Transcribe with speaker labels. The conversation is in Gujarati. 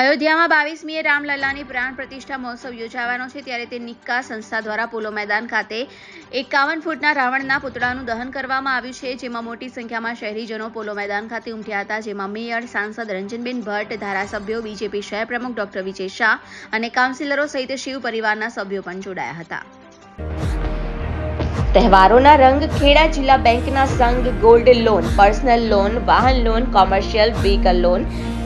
Speaker 1: અયોધ્યામાં બાવીસમીએ રામલલ્લાની પ્રાણ પ્રતિષ્ઠા મહોત્સવ યોજાવાનો છે, ત્યારે તે નિક્કા સંસ્થા દ્વારા પોલો મેદાન ખાતે એકાવન ફૂટના રાવણના પુતળાનું દહન કરવામાં આવ્યું છે, જેમાં મોટી સંખ્યામાં શહેરીજનો પોલો મેદાન ખાતે ઉમટ્યા હતા, જેમાં મેયર, સાંસદ રંજનબેન ભટ્ટ, ધારાસભ્યો, બીજેપી શહેર પ્રમુખ ડોક્ટર વિજય શાહ અને કાઉન્સિલરો સહિત શિવ પરિવારના સભ્યો પણ જોડાયા હતા.
Speaker 2: તહેવારોના રંગ ખેડા જિલ્લા બેંકના સંઘ ગોલ્ડ લોન, પર્સનલ લોન, વાહન loan, commercial vehicle loan